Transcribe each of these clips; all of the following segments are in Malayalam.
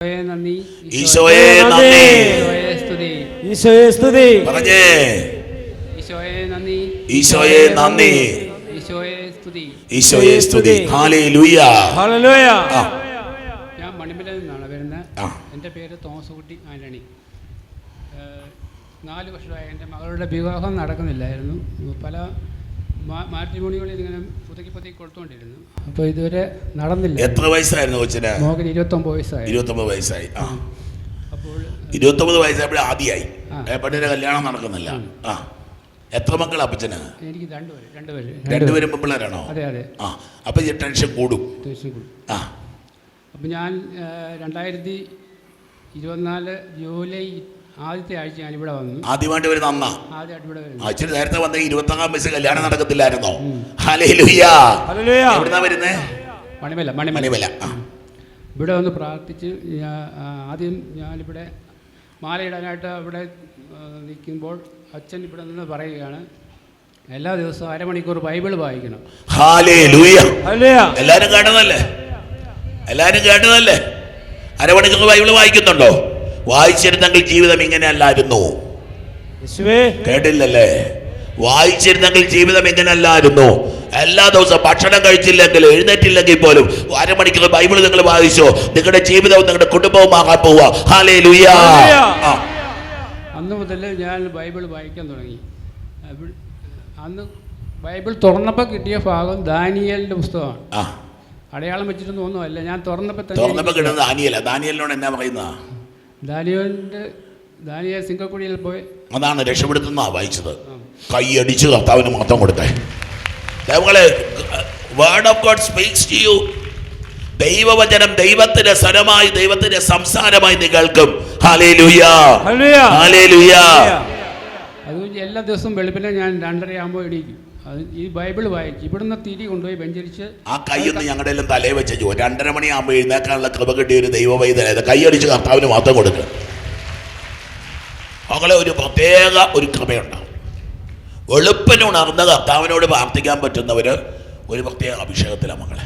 ഈശോയെ നന്ദി. ഈശോയെ സ്തുതി. പറഞ്ഞേ. ഈശോയെ നന്ദി. ഈശോയെ നന്ദി. ഈശോയെ സ്തുതി. ഈശോയെ സ്തുതി. ഹാലേ ലൂയ ഹല്ലേലൂയ ആ. ഞാൻ മണിമലയിൽ നിന്നാണ് വരുന്നത്. എന്റെ പേര് തോമസ് കുട്ടി ആന്റണി. നാല് വർഷമായി എന്റെ മകളുടെ വിവാഹം നടക്കുന്നില്ലായിരുന്നു. പല മാട്രിമോണികളിൽ ഇങ്ങനെ പുതുക്കി പുതുക്കി കൊടുത്തുകൊണ്ടിരുന്നു അപ്പോൾ ഇതുവരെ നടന്നില്ല. എത്ര വയസ്സായിരുന്നു കൊച്ചിന്? മോഹൻ ഇരുപത്തൊമ്പത് വയസ്സായി. ഇരുപത്തൊമ്പത് വയസ്സായി. ആ. അപ്പോൾ ഇരുപത്തൊമ്പത് വയസ്സായപ്പോഴും ആദ്യമായി ആ. കല്യാണം നടക്കുന്നില്ല. ആ. എത്ര മക്കളാ അപ്പച്ചന്? എനിക്ക് രണ്ടുപേര് രണ്ടുപേര് രണ്ടുപേരും പിള്ളേരാണോ അതെ അതെ. ആ. അപ്പൊ ഈ ടെൻഷൻ കൂടും. ടെൻഷൻ കൂടും. ആ. അപ്പം ഞാൻ രണ്ടായിരത്തി ഇരുപത്തിനാല് ജൂലൈ ആദ്യത്തെ ആഴ്ച ഞാനിവിടെ വന്നു. ആദ്യമായിട്ട് വരുന്ന അന്നാ ഇവിടെ ഇച്ചിരി നേരത്തെ വന്ന ഇരുപത്തൊന്നാം വയസ്സ് കല്യാണം നടക്കത്തില്ലായിരുന്നോ? എവിടുന്നാ വരുന്നേ? മണിമല മണിമല. ഇവിടെ വന്ന് പ്രാർത്ഥിച്ച് ഞാൻ- ആദ്യം ഞാനിവിടെ മാലയിടാനായിട്ട് അവിടെ നിൽക്കുമ്പോൾ അച്ഛൻ ഇവിടെ നിന്ന് പറയുകയാണ് എല്ലാ ദിവസവും അരമണിക്കൂർ ബൈബിൾ വായിക്കണം. എല്ലാരും കേട്ടതല്ലേ? എല്ലാരും കേട്ടതല്ലേ? അരമണിക്കൂർ ബൈബിൾ വായിക്കുന്നുണ്ടോ? വായിച്ചിരുന്നെങ്കിൽ ജീവിതം ഇങ്ങനെ അല്ലായിരുന്നു യേശുവേ. കേട്ടില്ലല്ലേ? വായിച്ചിരുന്നെങ്കിൽ ജീവിതം ഇങ്ങനെ അല്ലായിരുന്നു എല്ലാ ദിവസവും ഭക്ഷണം കഴിച്ചില്ലെങ്കിൽ എഴുന്നേറ്റില്ലെങ്കിൽ പോലും അരമണിക്കൂർ ബൈബിൾ നിങ്ങൾ വായിച്ചോ. നിങ്ങളുടെ ജീവിതവും നിങ്ങളുടെ കുടുംബവും ആകാൻ പോവുക. ഹാലേ ലുയാ അന്ന് മുതൽ ഞാൻ ബൈബിൾ വായിക്കാൻ തുടങ്ങി. അന്ന് ബൈബിൾ തുറന്നപ്പോൾ കിട്ടിയ ഭാഗം ദാനിയലിന്റെ പുസ്തകമാണ്. അടയാളം വെച്ചിട്ടൊന്നും ഒന്നുമല്ല. ഞാൻ തുറന്നപ്പോൾ തന്നെ തുറന്നപ്പോ കിട്ടുന്നത് ദാനിയല. ദാനിയലിനോട് എന്നാ പറയുന്ന പോയി. അതാണ് രക്ഷപ്പെടുത്തുന്ന വായിച്ചത്. കൈയടിച്ച് കർത്താവിന് മൊത്തം കൊടുത്തേ. ദൈവങ്ങളെ word of God speaks to you ദൈവവചനം ദൈവത്തിന്റെ സ്വരമായി ദൈവത്തിന്റെ സംസാരമായി നീ കേൾക്കും. ഹാലേലുയ ഹല്ലേലൂയ ഹാലേലുയ അത് എല്ലാ ദിവസവും വെളുപ്പിനെ ഞാൻ രണ്ടരയാകുമ്പോൾ എണീക്കും. ഈ ബൈബിൾ വായിക്കും ഇവിടുന്ന് തിരി കൊണ്ടുപോയി വെഞ്ചരിച്ച് ആ കൈയൊന്ന് ഞങ്ങളുടെ എല്ലാം തലേ വെച്ച് രണ്ടര മണിയാകുമ്പോൾ എഴുന്നേക്കാനുള്ള കൃപ കിട്ടിയ ഒരു ദൈവവൈദ്യനായത് കൈയടിച്ച് കർത്താവിന് മാത്രം കൊടുക്കുക മകളെ ഒരു പ്രത്യേക ഒരു കൃപയുണ്ടാവും. വെളുപ്പിന് ഉണർന്ന് കർത്താവിനോട് പ്രാർത്ഥിക്കാൻ പറ്റുന്നവര് ഒരു പ്രത്യേക അഭിഷേകത്തിലാണ് മകളെ.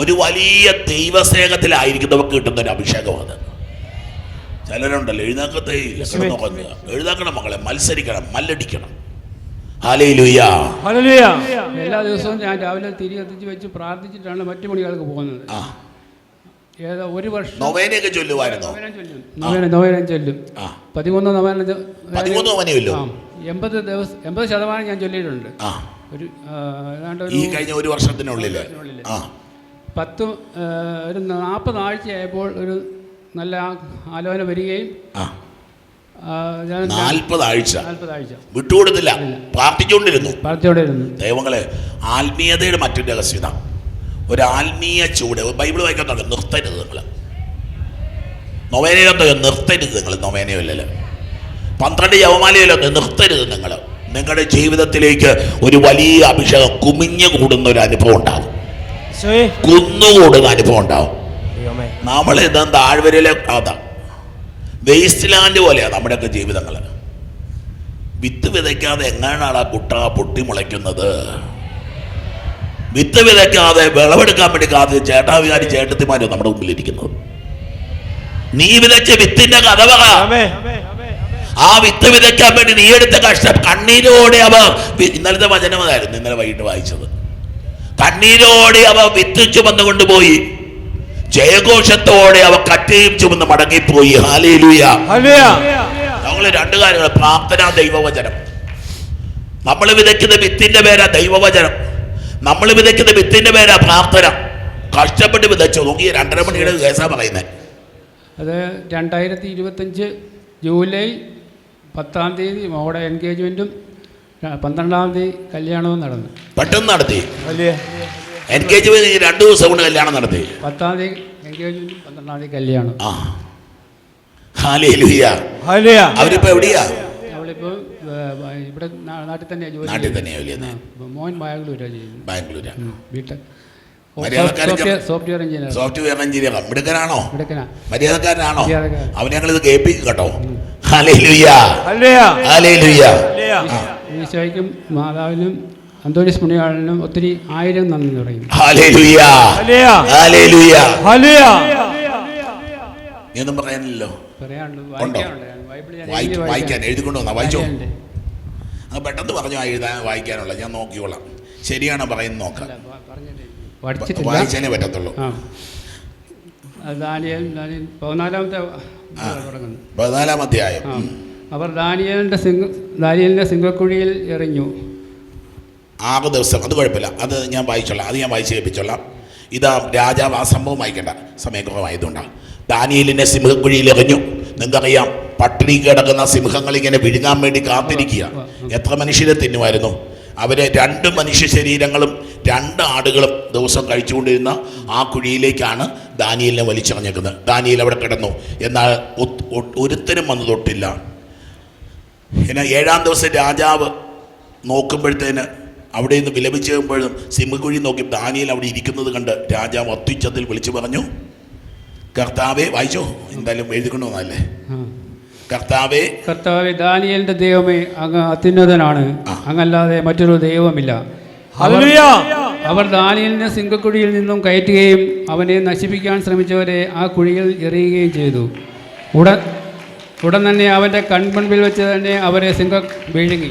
ഒരു വലിയ ദൈവസ്നേഹത്തിലായിരിക്കുന്നവർക്ക് കിട്ടുന്ന ഒരു അഭിഷേകമാണ് ചിലരുണ്ടല്ലോ എഴുന്നേക്കത്തെ എഴുന്നേക്കണം മകളെ മത്സരിക്കണം മല്ലടിക്കണം. എല്ലാ ദിവസവും ഞാൻ രാവിലെ തിരി കത്തിച്ച് വെച്ച് പ്രാർത്ഥിച്ചിട്ടാണ് മറ്റു പണികൾക്ക് പോകുന്നത്. ആ. ഏതോ ഒരു വർഷം നൊവേനയൊക്കെ ചൊല്ലുമായിരുന്നോ നൊവേന ചൊല്ലും. നൊവേനം നൊവേനം ചൊല്ലും. ആ. പതിമൂന്ന് നൊവേന പതിമൂന്ന് നൊവേനയല്ലോ എൺപത് ദിവസം എൺപത് ശതമാനം ഞാൻ ചൊല്ലിയിട്ടുണ്ട്. ആ. ഒരു ഈ കഴിഞ്ഞ ഒരു വർഷത്തിനുള്ളിൽ ആ. പത്ത് ഒരു നാൽപ്പത് ആഴ്ചയായപ്പോൾ ഒരു നല്ല ആലോചന വരികയും നാൽപ്പത് ആഴ്ച വിട്ടുകൊടുത്തില്ല. പ്രാർത്ഥിച്ചുകൊണ്ടിരുന്നു. ദൈവങ്ങളെ ആത്മീയതയുടെ മറ്റൊരു രഹസ്യത ഒരു ആത്മീയ ചൂട്. ബൈബിൾ വായിക്കാൻ തുടങ്ങി. നിർത്തരുത് നിങ്ങൾ നൊവേനയിലൊക്കെ നിർത്തരുത് നിങ്ങൾ നൊവേനയില്ലല്ലോ പന്ത്രണ്ട് യവമാലയിലൊക്കെ നിർത്തരുത് നിങ്ങൾ നിങ്ങളുടെ ജീവിതത്തിലേക്ക് ഒരു വലിയ അഭിഷേകം കുമിഞ്ഞു കൂടുന്ന ഒരു അനുഭവം ഉണ്ടാകും. കുന്നുകൂടുന്ന അനുഭവം ഉണ്ടാവും നമ്മൾ ഇതാ താഴ്വരയിലെ അതാ. വേസ്റ്റ് ലാൻഡ് പോലെയാണ് നമ്മുടെയൊക്കെ ജീവിതങ്ങൾ വിത്ത് വിതയ്ക്കാതെ എങ്ങനെയാണ് ആ കുട്ട പൊട്ടി മുളയ്ക്കുന്നത്? വിത്ത് വിതയ്ക്കാതെ വിളവെടുക്കാൻ വേണ്ടി കാത്ത് ചേട്ടാവികാരി ചേട്ടത്തിമാരും നമ്മുടെ മുമ്പിലിരിക്കുന്നത്. നീ വിതച്ച വിത്തിന്റെ കഥ പറ. ആ വിത്ത് വിതയ്ക്കാൻ വേണ്ടി നീ എടുത്ത കഷ്ടം കണ്ണീരോടെ അവ ഇന്നലത്തെ വചനമതായിരുന്നു ഇന്നലെ വൈകിട്ട് വായിച്ചത്. കണ്ണീരോടെ അവ വിത്ത് ചുമന്ന് കൊണ്ടുപോയി ജയഘോഷത്തോടെ അവ കറ്റയും ചുമന്ന് മടങ്ങിപ്പോയി. ഹാലേലുയ രണ്ടു ഞങ്ങൾ രണ്ടു കാര്യങ്ങൾ പ്രാർത്ഥന ദൈവവചനം. നമ്മൾ വിതയ്ക്കുന്ന വിത്തിന്റെ പേരാ ദൈവവചനം. നമ്മൾ വിതയ്ക്കുന്ന വിത്തിന്റെ പേരാ പ്രാർത്ഥന. കഷ്ടപ്പെട്ട് വിതച്ചു. നോക്കി രണ്ടര മണിയുടെ കേസാ പറയുന്നത് അത് രണ്ടായിരത്തി ഇരുപത്തഞ്ച് ജൂലൈ പത്താം തീയതി മോടെ എൻഗേജ്മെന്റും പന്ത്രണ്ടാം തീയതി കല്യാണവും നടന്നു. പെട്ടെന്ന് നടത്തി. ഹല്ലേലൂയ. എൻഗേജ്മെന്റ് രണ്ടു ദിവസം കൊണ്ട് കല്യാണം നടത്തി. പത്താം തീയതി എൻഗേജ്മെന്റും പന്ത്രണ്ടാം തീയതി കല്യാണം. ആ. അവരിപ്പോ എവിടെയാ? ഇവിടെ നാട്ടിൽ തന്നെ ജോലി നാട്ടിൽ മോൻ ബാംഗ്ലൂരാണ് ചെയ്യുന്നത്. ബാംഗ്ലൂരാ. ബിടെക് മര്യാദക്കാരൻ സോഫ്റ്റ്വെയർ എഞ്ചിനീയർ സോഫ്റ്റ്വെയർ എഞ്ചിനീയർ മിടുക്കനാണോ? മര്യാദക്കാരനാണോ? അവൻ ഞങ്ങൾ ഇത് കേൾപ്പിക്കും കേട്ടോ. ഈശോയ്ക്കും മാതാവിനും അന്തോണിസ് മുണിയാളിനും ഒത്തിരി ആയിരം നന്ദി പറയും. ഒന്നും പറയാനില്ലല്ലോ. പറയാനുണ്ട് ഞാൻ ബൈബിൾ ഞാൻ എഴുതി വായിക്കാൻ എഴുതിക്കൊണ്ട് വന്നാ? വായിച്ചോ? അത് പെട്ടെന്ന് പറഞ്ഞു എഴുതാൻ വായിക്കാനുള്ള. ഞാൻ നോക്കിക്കോളാം. ശരിയാണോ പറയുന്നത് നോക്കാം. വായിച്ചാലേ പറ്റത്തുള്ളൂ. പതിനാലാമത്തെ തുടങ്ങുന്നു. പതിനാലാം അധ്യായം. അവർ ദാനിയലിന്റെ സിംഗ ദാനിയലിന്റെ സിംഗക്കുഴിയിൽ എറിഞ്ഞു. ആറ് ദിവസം. അത് കുഴപ്പമില്ല. അത് ഞാൻ വായിച്ചോളാം. അത് ഞാൻ വായിച്ച് കേൾപ്പിച്ചോളാം. ഇതാ രാജാവ് ആ സംഭവം വായിക്കണ്ട. സമയക്രമമായതുകൊണ്ടാണ്. ദാനിയലിനെ സിംഹക്കുഴിയിൽ എറിഞ്ഞു. നിങ്ങൾക്കറിയാം പട്ടിണി കിടക്കുന്ന സിംഹങ്ങൾ ഇങ്ങനെ വിഴുങ്ങാൻ വേണ്ടി കാത്തിരിക്കുക. എത്ര മനുഷ്യരെ തിന്നുമായിരുന്നു. അവരെ രണ്ട് മനുഷ്യ ശരീരങ്ങളും രണ്ട് ആടുകളും ദിവസം കഴിച്ചുകൊണ്ടിരുന്ന ആ കുഴിയിലേക്കാണ് ദാനിയലിനെ വലിച്ചെറിഞ്ഞേക്കുന്നത്. ദാനിയൽ അവിടെ കിടന്നു. എന്നാൽ ഒരുത്തരും വന്നു തൊട്ടില്ല. പിന്നെ ഏഴാം ദിവസം രാജാവ് നോക്കുമ്പോഴത്തേന് അവിടെ നിന്ന് വിലപിച്ച് കഴിയുമ്പോഴും സിംഹക്കുഴി നോക്കി ദാനിയിൽ അവിടെ ഇരിക്കുന്നത് കണ്ട് രാജാവ് ഒത്തുച്ചത്തിൽ വിളിച്ചു പറഞ്ഞു കർത്താവെ വായിച്ചോ? എന്തായാലും എഴുതിക്കൊണ്ടു വന്നല്ലേ കർത്താവേ. കർത്താവെ ദാനിയലിന്റെ ദൈവമേ അങ്ങ് അത്യുന്നതനാണ്. അങ്ങല്ലാതെ മറ്റൊരു ദൈവമില്ല ഹല്ലേലൂയ. അവർ ദാനിയലിനെ സിംഹക്കുഴിയിൽ നിന്നും കയറ്റുകയും അവനെ നശിപ്പിക്കാൻ ശ്രമിച്ചവരെ ആ കുഴിയിൽ എറിയുകയും ചെയ്തു. ഉടൻ ഉടൻ തന്നെ അവന്റെ കൺമുൻപിൽ വെച്ച് തന്നെ അവരെ സിംഹം വിഴുങ്ങി.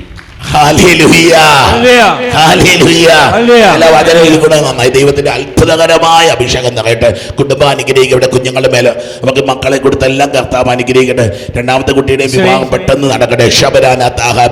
നന്നായി ദൈവത്തിന്റെ അത്ഭുതകരമായ അഭിഷേകം നിറയട്ടെ കുടുംബം അനുഗ്രഹിക്കട്ടെ കുഞ്ഞുങ്ങളുടെ മേലെ നമുക്ക് മക്കളെ കൊടുത്ത എല്ലാം കർത്താവ് അനുഗ്രഹിക്കട്ടെ. രണ്ടാമത്തെ കുട്ടിയുടെ വിവാഹം പെട്ടെന്ന് നടക്കട്ടെ. ഷബരാന താഹ